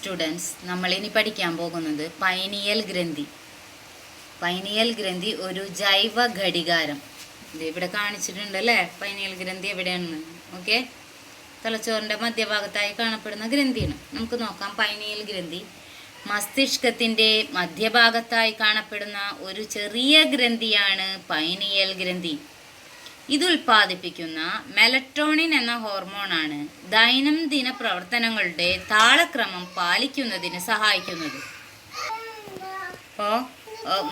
Students നമ്മളിനി പഠിക്കാൻ പോകുന്നത് പൈനിയൽ ഗ്രന്ഥി. പൈനിയൽ ഗ്രന്ഥി ഒരു ജൈവ ഘടികാരം. ഇത് ഇവിടെ കാണിച്ചിട്ടുണ്ട് അല്ലേ പൈനിയൽ ഗ്രന്ഥി എവിടെയാണ് ഓക്കെ? തലച്ചോറിന്റെ മധ്യഭാഗത്തായി കാണപ്പെടുന്ന ഗ്രന്ഥിയാണ്. നമുക്ക് നോക്കാം. പൈനിയൽ ഗ്രന്ഥി മസ്തിഷ്കത്തിന്റെ മധ്യഭാഗത്തായി കാണപ്പെടുന്ന ഒരു ചെറിയ ഗ്രന്ഥിയാണ് പൈനിയൽ ഗ്രന്ഥി. ഇത് ഉൽപ്പാദിപ്പിക്കുന്ന മെലറ്റോണിൻ എന്ന ഹോർമോണാണ് ദൈനംദിന പ്രവർത്തനങ്ങളുടെ താളക്രമം പാലിക്കുന്നതിന് സഹായിക്കുന്നത്. അപ്പോൾ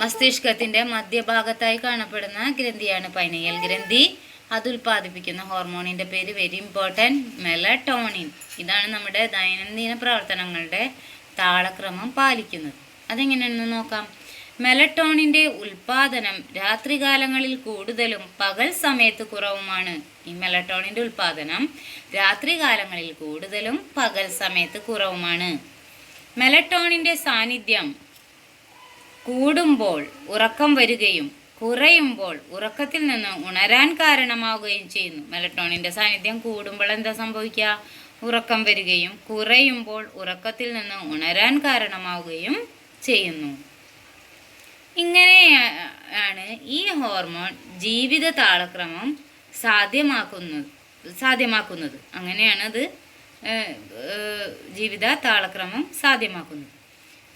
മസ്തിഷ്കത്തിന്റെ മധ്യഭാഗത്തായി കാണപ്പെടുന്ന ഗ്രന്ഥിയാണ് പൈനയൽ ഗ്രന്ഥി. അത് ഉൽപ്പാദിപ്പിക്കുന്ന ഹോർമോണിന്റെ പേര് വെരി ഇമ്പോർട്ടന്റ് മെലറ്റോണിൻ. ഇതാണ് നമ്മുടെ ദൈനംദിന പ്രവർത്തനങ്ങളുടെ താളക്രമം പാലിക്കുന്നത്. അതെങ്ങനെയാണെന്ന് നോക്കാം. മെലറ്റോണിന്റെ ഉൽപാദനം രാത്രികാലങ്ങളിൽ കൂടുതലും പകൽ സമയത്ത് കുറവുമാണ്. ഈ മെലട്ടോണിന്റെ ഉൽപാദനം രാത്രികാലങ്ങളിൽ കൂടുതലും പകൽ സമയത്ത് കുറവുമാണ്. മെലട്ടോണിന്റെ സാന്നിധ്യം കൂടുമ്പോൾ ഉറക്കം വരികയും കുറയുമ്പോൾ ഉറക്കത്തിൽ നിന്ന് ഉണരാൻ കാരണമാവുകയും ചെയ്യുന്നു. മെലട്ടോണിന്റെ സാന്നിധ്യം കൂടുമ്പോൾ എന്താ സംഭവിക്കുക? ഉറക്കം വരികയും കുറയുമ്പോൾ ഉറക്കത്തിൽ നിന്ന് ഉണരാൻ കാരണമാവുകയും ചെയ്യുന്നു. ഈ ഹോർമോൺ ജീവിത താളക്രമം സാധ്യമാക്കുന്നത്. സാധ്യമാക്കുന്നത് അങ്ങനെയാണ് അത് ജീവിത താളക്രമം സാധ്യമാക്കുന്നത്.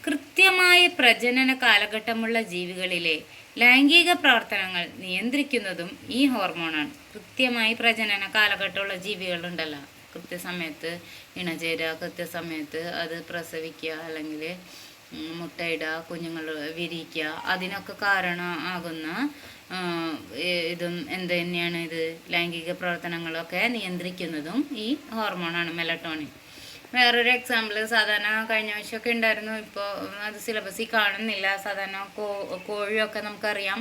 കൃത്യമായ പ്രജനന കാലഘട്ടമുള്ള ജീവികളിലെ ലൈംഗിക പ്രവർത്തനങ്ങൾ നിയന്ത്രിക്കുന്നതും ഈ ഹോർമോണാണ്. കൃത്യമായി പ്രജനന കാലഘട്ടമുള്ള ജീവികളുണ്ടല്ലോ. കൃത്യസമയത്ത് ഇണചേരുക കൃത്യസമയത്ത് അത് പ്രസവിക്കുക അല്ലെങ്കിൽ മുട്ടയിടുക കുഞ്ഞുങ്ങൾ വിരിയിക്കുക അതിനൊക്കെ കാരണമാകുന്ന ഇതും എന്ത് തന്നെയാണ് ഇത്? ലൈംഗിക പ്രവർത്തനങ്ങളൊക്കെ നിയന്ത്രിക്കുന്നതും ഈ ഹോർമോണാണ് മെലട്ടോണിൻ. വേറൊരു എക്സാമ്പിൾ സാധാരണ കഴിഞ്ഞ വർഷമൊക്കെ ഉണ്ടായിരുന്നു. ഇപ്പോൾ അത് സിലബസിൽ കാണുന്നില്ല. സാധാരണ കോ കോഴിയൊക്കെ നമുക്കറിയാം.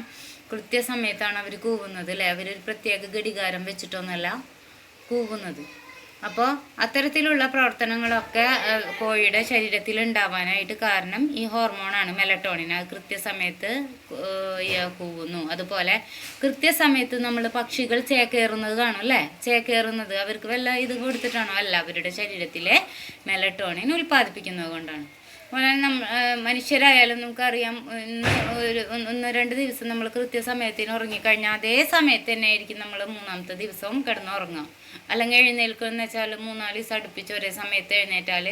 കൃത്യസമയത്താണ് അവർ കൂവുന്നത് അല്ലേ? അവരൊരു പ്രത്യേക ഘടികാരം വെച്ചിട്ടൊന്നുമല്ല കൂവുന്നത്. അപ്പോൾ അത്തരത്തിലുള്ള പ്രവർത്തനങ്ങളൊക്കെ കോഴിയുടെ ശരീരത്തിൽ ഉണ്ടാവാനായിട്ട് കാരണം ഈ ഹോർമോണാണ് മെലട്ടോണിൻ അത് കൃത്യസമയത്ത് കൂവുന്നു. അതുപോലെ കൃത്യസമയത്ത് നമ്മൾ പക്ഷികൾ ചേക്കേറുന്നത് കാണും അല്ലേ? ചേക്കേറുന്നത് അവർക്ക് വല്ല ഇത് കൊടുത്തിട്ടാണോ? അല്ല അവരുടെ ശരീരത്തിലെ മെലട്ടോണിൻ ഉൽപ്പാദിപ്പിക്കുന്നത് കൊണ്ടാണ്. അതുപോലെ നമ്മ മനുഷ്യരായാലും നമുക്കറിയാം ഇന്ന് ഒരു ഒന്ന് രണ്ട് ദിവസം നമ്മൾ കൃത്യസമയത്തിന് ഉറങ്ങിക്കഴിഞ്ഞാൽ അതേ സമയത്ത് തന്നെ ആയിരിക്കും നമ്മൾ മൂന്നാമത്തെ ദിവസവും കിടന്നുറങ്ങുക അല്ലെങ്കിൽ എഴുന്നേൽക്കുക എന്ന് വെച്ചാൽ മൂന്നാൽ ദിവസം അടുപ്പിച്ച് ഒരേ സമയത്ത് എഴുന്നേറ്റാൽ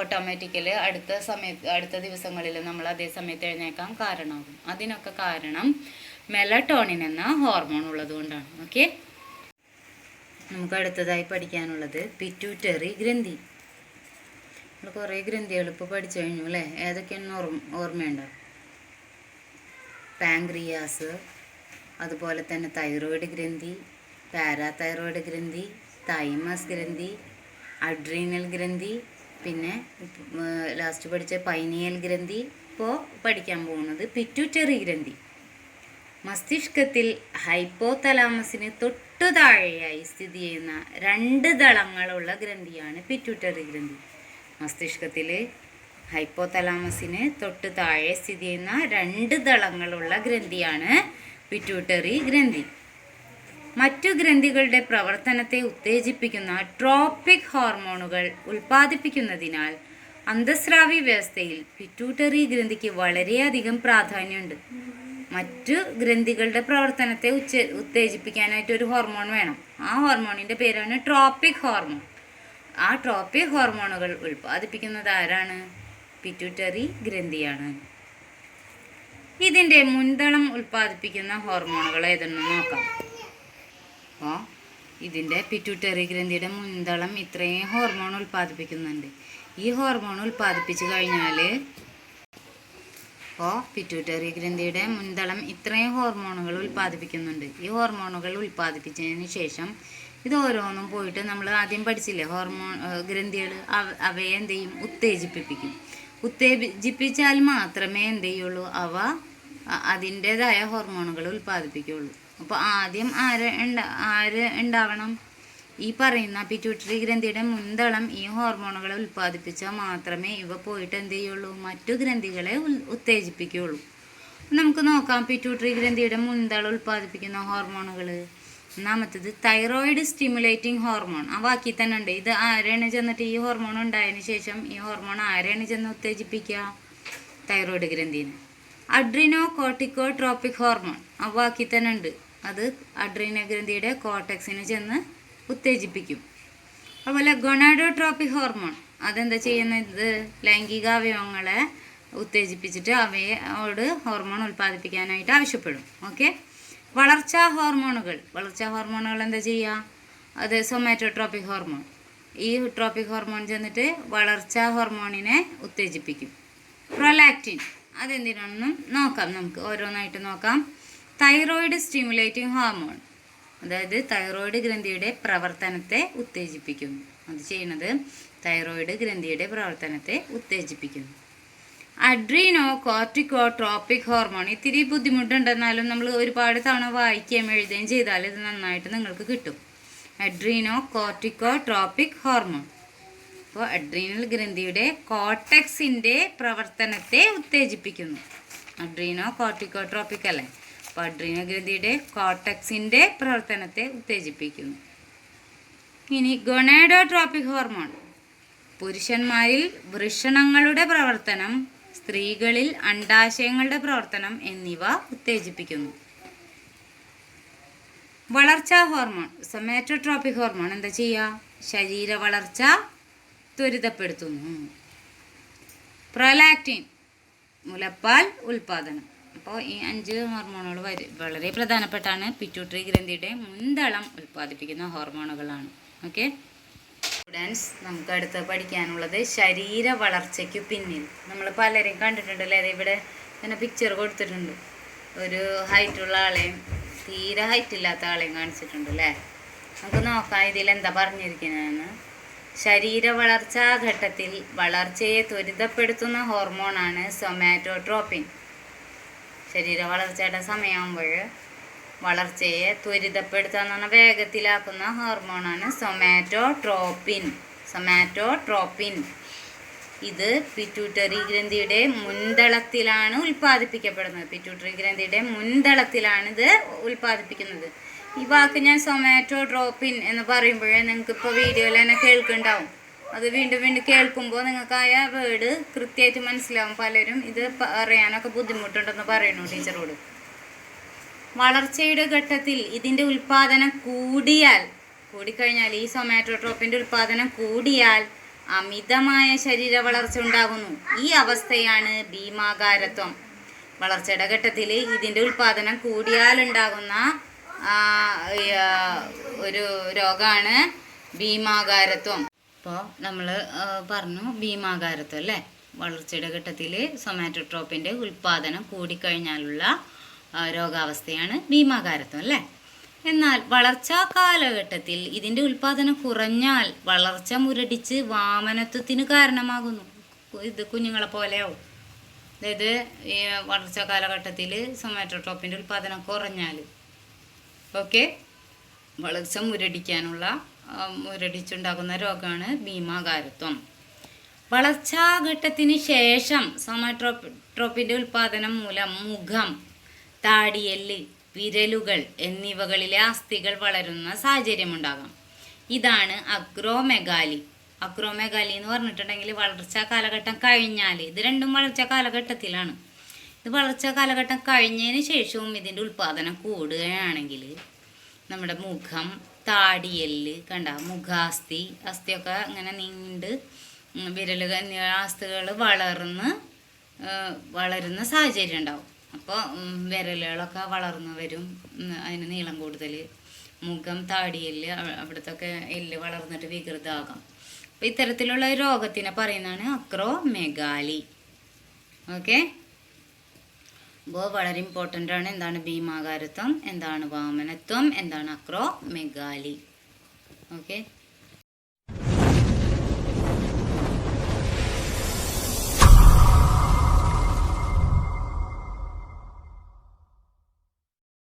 ഓട്ടോമാറ്റിക്കലി അടുത്ത സമയത്ത് അടുത്ത ദിവസങ്ങളിൽ നമ്മൾ അതേ സമയത്ത് എഴുന്നേക്കാൻ കാരണമാകും. അതിനൊക്കെ കാരണം മെലട്ടോണിൻ എന്ന ഹോർമോൺ ഉള്ളത് കൊണ്ടാണ്. ഓക്കെ നമുക്ക് അടുത്തതായി പഠിക്കാനുള്ളത് പിറ്റ്യൂട്ടറി ഗ്രന്ഥി. നമ്മൾ കുറേ ഗ്രന്ഥികൾ ഇപ്പോൾ പഠിച്ചു കഴിഞ്ഞു അല്ലേ? ഏതൊക്കെയാണെന്ന് ഓർമ്മ ഓർമ്മയുണ്ടോ? പാങ്ക്രിയാസ് അതുപോലെ തന്നെ തൈറോയിഡ് ഗ്രന്ഥി പാരാതൈറോയിഡ് ഗ്രന്ഥി തൈമസ് ഗ്രന്ഥി അഡ്രീനൽ ഗ്രന്ഥി പിന്നെ ലാസ്റ്റ് പഠിച്ച പൈനിയൽ ഗ്രന്ഥി ഇപ്പോൾ പഠിക്കാൻ പോകുന്നത് പിറ്റുറ്ററി ഗ്രന്ഥി. മസ്തിഷ്കത്തിൽ ഹൈപ്പോതലാമസിന് തൊട്ടു താഴെയായി സ്ഥിതി ചെയ്യുന്ന രണ്ട് ദളങ്ങളുള്ള ഗ്രന്ഥിയാണ് പിറ്റുറ്ററി ഗ്രന്ഥി. മസ്തിഷ്കത്തിൽ ഹൈപ്പോതലാമസിന് തൊട്ട് താഴെ സ്ഥിതി ചെയ്യുന്ന രണ്ട് ദളങ്ങളുള്ള ഗ്രന്ഥിയാണ് പിറ്റ്യൂട്ടറി ഗ്രന്ഥി. മറ്റു ഗ്രന്ഥികളുടെ പ്രവർത്തനത്തെ ഉത്തേജിപ്പിക്കുന്ന ട്രോപ്പിക് ഹോർമോണുകൾ ഉൽപ്പാദിപ്പിക്കുന്നതിനാൽ അന്തസ്രാവി വ്യവസ്ഥയിൽ പിറ്റ്യൂട്ടറി ഗ്രന്ഥിക്ക് വളരെയധികം പ്രാധാന്യമുണ്ട്. മറ്റു ഗ്രന്ഥികളുടെ പ്രവർത്തനത്തെ ഉച്ച ഉത്തേജിപ്പിക്കാനായിട്ട് ഒരു ഹോർമോൺ വേണം. ആ ഹോർമോണിന്റെ പേരാണ് ട്രോപ്പിക് ഹോർമോൺ. ആ ട്രോപ്പിക് ഹോർമോണുകൾ ഉൽപ്പാദിപ്പിക്കുന്നത് ആരാണ്? പിറ്റ്യൂട്ടറി ഗ്രന്ഥിയാണ്. ഇതിന്റെ മുൻതളം ഉൽപ്പാദിപ്പിക്കുന്ന ഹോർമോണുകൾ ഏതെന്ന് നോക്കാം. അപ്പോൾ ഇതിന്റെ പിറ്റ്യൂട്ടറി ഗ്രന്ഥിയുടെ മുൻതളം ഇത്രയും ഹോർമോൺ ഉൽപ്പാദിപ്പിക്കുന്നുണ്ട്. ഈ ഹോർമോൺ ഉൽപ്പാദിപ്പിച്ചു കഴിഞ്ഞാൽ അപ്പോൾ പിറ്റ്യൂട്ടറി ഗ്രന്ഥിയുടെ മുൻതളം ഇത്രയും ഹോർമോണുകൾ ഉൽപ്പാദിപ്പിക്കുന്നുണ്ട്. ഈ ഹോർമോണുകൾ ഉൽപ്പാദിപ്പിച്ചതിന് ശേഷം ഇത് ഓരോന്നും പോയിട്ട് നമ്മൾ ആദ്യം പഠിച്ചില്ലേ? ഹോർമോൺ ഗ്രന്ഥികൾ അവയെ എന്ത് ചെയ്യും? ഉത്തേജിപ്പിക്കും ഉത്തേജിപ്പിച്ചാൽ മാത്രമേ എന്ത് ചെയ്യുള്ളൂ? അവ അതിന്റേതായ ഹോർമോണുകൾ ഉൽപ്പാദിപ്പിക്കുകയുള്ളൂ. അപ്പോൾ ആദ്യം ആര് ആര് ഉണ്ടാവണം ഈ പറയുന്ന പിറ്റ്യൂട്ടറി ഗ്രന്ഥിയുടെ മുൻതളം ഈ ഹോർമോണുകളെ ഉൽപ്പാദിപ്പിച്ചാൽ മാത്രമേ ഇവ പോയിട്ട് എന്ത് ചെയ്യുള്ളൂ? മറ്റു ഗ്രന്ഥികളെ ഉത്തേജിപ്പിക്കുകയുള്ളൂ. നമുക്ക് നോക്കാം പിറ്റ്യൂട്ടറി ഗ്രന്ഥിയുടെ മുൻതളം ഉൽപ്പാദിപ്പിക്കുന്ന ഹോർമോണുകൾ ഒന്നാമത്തത് തൈറോയിഡ് സ്റ്റിമുലേറ്റിംഗ് ഹോർമോൺ ആ വാക്കി തന്നെ ഉണ്ട്. ഇത് ആരാണ് ചെന്നിട്ട് ഈ ഹോർമോൺ ഉണ്ടായതിനു ശേഷം ഈ ഹോർമോൺ ആരാണ് ചെന്ന് ഉത്തേജിപ്പിക്കുക? തൈറോയിഡ് ഗ്രന്ഥിനെ അഡ്രിനോ കോട്ടിക്കോ ട്രോപ്പിക് ഹോർമോൺ ആ വാക്കി തന്നെ ഉണ്ട്. അത് അഡ്രീനോ ഗ്രന്ഥിയുടെ കോട്ടക്സിന് ചെന്ന് ഉത്തേജിപ്പിക്കും. അതുപോലെ ഗൊണാഡോട്രോപ്പിക് ഹോർമോൺ അതെന്താ ചെയ്യുന്നത് ലൈംഗിക അവയവങ്ങളെ ഉത്തേജിപ്പിച്ചിട്ട് അവയോട് ഹോർമോൺ ഉൽപ്പാദിപ്പിക്കാനായിട്ട് ആവശ്യപ്പെടും. ഓക്കെ വളർച്ചാ ഹോർമോണുകൾ. വളർച്ചാ ഹോർമോണുകൾ എന്താ ചെയ്യുക? അത് സൊമാറ്റോട്രോപ്പിക് ഹോർമോൺ. ഈ ട്രോപ്പിക് ഹോർമോൺ ചെന്നിട്ട് വളർച്ചാ ഹോർമോണിനെ ഉത്തേജിപ്പിക്കും. പ്രൊലാക്റ്റിൻ. അതെന്തിനാണെന്നും നോക്കാം. നമുക്ക് ഓരോന്നായിട്ട് നോക്കാം. Thyroid stimulating hormone. അതായത് തൈറോയിഡ് ഗ്രന്ഥിയുടെ പ്രവർത്തനത്തെ ഉത്തേജിപ്പിക്കുന്നു. അത് ചെയ്യുന്നത് തൈറോയിഡ് ഗ്രന്ഥിയുടെ പ്രവർത്തനത്തെ ഉത്തേജിപ്പിക്കുന്നു. Adrenocorticotropic hormone. ഇത്തിരി ബുദ്ധിമുട്ടുണ്ടെന്നാലും നമ്മൾ ഒരുപാട് തവണ വായിക്കുകയും എഴുതുകയും ചെയ്താൽ ഇത് നന്നായിട്ട് നിങ്ങൾക്ക് കിട്ടും. Adrenocorticotropic hormone. അപ്പോൾ അഡ്രീനൽ ഗ്രന്ഥിയുടെ കോട്ടക്സിന്റെ പ്രവർത്തനത്തെ ഉത്തേജിപ്പിക്കുന്നു. അഡ്രീനോ കോർട്ടിക്കോ ട്രോപ്പിക് അല്ലേ? അപ്പോൾ അഡ്രീനോ ഗ്രന്ഥിയുടെ കോട്ടക്സിന്റെ പ്രവർത്തനത്തെ ഉത്തേജിപ്പിക്കുന്നു. ഇനി ഗൊണേഡോട്രോപ്പിക് ഹോർമോൺ. പുരുഷന്മാരിൽ വൃഷണങ്ങളുടെ പ്രവർത്തനം സ്ത്രീകളിൽ അണ്ടാശയങ്ങളുടെ പ്രവർത്തനം എന്നിവ ഉത്തേജിപ്പിക്കുന്നു. വളർച്ചാ ഹോർമോൺ സെമാറ്റോട്രോപ്പിക് ഹോർമോൺ എന്താ ചെയ്യുക? ശരീര വളർച്ച ത്വരിതപ്പെടുത്തുന്നു. പ്രൊലാക്റ്റിൻ മുലപ്പാൽ ഉൽപാദനം അപ്പോൾ ഈ അഞ്ച് ഹോർമോണുകൾ വളരെ പ്രധാനപ്പെട്ടാണ്. പിറ്റ്യൂട്ടറി ഗ്രന്ഥിയുടെ മുൻതളം ഉൽപ്പാദിപ്പിക്കുന്ന ഹോർമോണുകളാണ്. ഓക്കെ? സ്റ്റുഡൻസ് നമുക്ക് അടുത്ത് പഠിക്കാനുള്ളത് ശരീര വളർച്ചയ്ക്ക് പിന്നിൽ. നമ്മൾ പലരെയും കണ്ടിട്ടുണ്ടല്ലേ? ഇവിടെ ഇങ്ങനെ പിക്ചർ കൊടുത്തിട്ടുണ്ട്. ഒരു ഹൈറ്റുള്ള ആളെയും തീരെ ഹൈറ്റ് ഇല്ലാത്ത ആളെയും കാണിച്ചിട്ടുണ്ട് അല്ലേ? നമുക്ക് നോക്കാം ഇതിൽ എന്താ പറഞ്ഞിരിക്കുന്നതെന്ന്. ശരീര വളർച്ചാ ഘട്ടത്തിൽ വളർച്ചയെ ത്വരിതപ്പെടുത്തുന്ന ഹോർമോണാണ് സൊമാറ്റോട്രോപ്പിൻ ശരീര വളർച്ചയുടെ സമയമാകുമ്പോൾ വളർച്ചയെ ത്വരിതപ്പെടുത്താൻ എന്ന് പറഞ്ഞാൽ വേഗത്തിലാക്കുന്ന ഹോർമോണാണ് സൊമാറ്റോ ട്രോപ്പിൻ ഇത് പിറ്റ്യൂട്ടറി ഗ്രന്ഥിയുടെ മുൻതളത്തിലാണ് ഉൽപ്പാദിപ്പിക്കപ്പെടുന്നത്. പിറ്റ്യൂട്ടറി ഗ്രന്ഥിയുടെ മുൻതളത്തിലാണ് ഇത് ഉൽപ്പാദിപ്പിക്കുന്നത്. ഈ വാക്ക് ഞാൻ സൊമാറ്റോ ഡ്രോപ്പിൻ എന്ന് പറയുമ്പോഴേ നിങ്ങൾക്ക് ഇപ്പോൾ വീഡിയോയിൽ തന്നെ കേൾക്കുന്നുണ്ടാവും അത് വീണ്ടും വീണ്ടും കേൾക്കുമ്പോൾ നിങ്ങൾക്ക് ആ വേർഡ് കൃത്യമായിട്ട് മനസ്സിലാവും. പലരും ഇത് പറയാനൊക്കെ ബുദ്ധിമുട്ടുണ്ടെന്ന് പറയുന്നു ടീച്ചറോട്. വളർച്ചയുടെ ഘട്ടത്തിൽ ഇതിന്റെ ഉൽപാദനം കൂടിയാൽ കൂടിക്കഴിഞ്ഞാൽ ഈ സൊമാറ്റോട്രോപ്പിന്റെ ഉൽപാദനം കൂടിയാൽ അമിതമായ ശരീര വളർച്ച ഉണ്ടാകുന്നു. ഈ അവസ്ഥയാണ് ഭീമാകാരത്വം. വളർച്ചയുടെ ഘട്ടത്തിൽ ഇതിന്റെ ഉൽപാദനം കൂടിയാൽ ഉണ്ടാകുന്ന ഒരു രോഗമാണ് ഭീമാകാരത്വം. ഇപ്പോൾ നമ്മൾ പറഞ്ഞു ഭീമാകാരത്വം അല്ലേ? വളർച്ചയുടെ ഘട്ടത്തിൽ സൊമാറ്റോട്രോപ്പിന്റെ ഉൽപാദനം കൂടിക്കഴിഞ്ഞാലുള്ള രോഗാവസ്ഥയാണ് ഭീമാകാരത്വം അല്ലേ? എന്നാൽ വളർച്ചാ കാലഘട്ടത്തിൽ ഇതിന്റെ ഉൽപാദനം കുറഞ്ഞാൽ വളർച്ച മുരടിച്ച് വാമനത്വത്തിന് കാരണമാകുന്നു. ഇത് കുഞ്ഞുങ്ങളെ പോലെയാവും അതായത് ഈ വളർച്ചാ കാലഘട്ടത്തിൽ സൊമാറ്റോട്രോപ്പിന്റെ ഉൽപാദനം കുറഞ്ഞാൽ ഓക്കെ? വളർച്ച മുരടിക്കാനുള്ള മുരടിച്ചുണ്ടാകുന്ന രോഗമാണ് ഭീമാകാരത്വം. വളർച്ചാഘട്ടത്തിന് ശേഷം സൊമാട്രോപ്പിന്റെ ഉൽപാദനം മൂലം മുഖം താടിയെല്ല് വിരലുകൾ എന്നിവകളിലെ അസ്ഥികൾ വളരുന്ന സാഹചര്യമുണ്ടാകാം. ഇതാണ് അക്രോമെഗാലി അക്രോമെഗാലി എന്ന് പറഞ്ഞിട്ടുണ്ടെങ്കിൽ വളർച്ചാ കാലഘട്ടം കഴിഞ്ഞാൽ ഇത് രണ്ടും വളർച്ചാ കാലഘട്ടത്തിലാണ്. ഇത് വളർച്ചാ കാലഘട്ടം കഴിഞ്ഞതിന് ശേഷവും ഇതിന്റെ ഉൽപാദനം കൂടുകയാണെങ്കിൽ നമ്മുടെ മുഖം താടിയെല്ല് കണ്ട മുഖാസ്ഥി അസ്ഥിയൊക്കെ അങ്ങനെ നീണ്ട് വിരലുകൾ അസ്ഥികൾ വളർന്ന് വളരുന്ന സാഹചര്യം ഉണ്ടാവും. അപ്പോൾ വിരലുകളൊക്കെ വളർന്നു വരും. അതിന് നീളം കൂടുതൽ മുഖം താടിയെല്ല് അവിടത്തൊക്കെ അവിടുത്തെ എല്ല് വളർന്നിട്ട് വികൃതമാകാം അപ്പോൾ ഇത്തരത്തിലുള്ള രോഗത്തിനെ പറയുന്നതാണ് അക്രോ മെഗാലി ഓക്കെ? അപ്പോൾ വളരെ ഇമ്പോർട്ടന്റ് ആണ് എന്താണ് ഭീമാകാരത്വം എന്താണ് വാമനത്വം എന്താണ് അക്രോ മെഗാലി ഓക്കെ?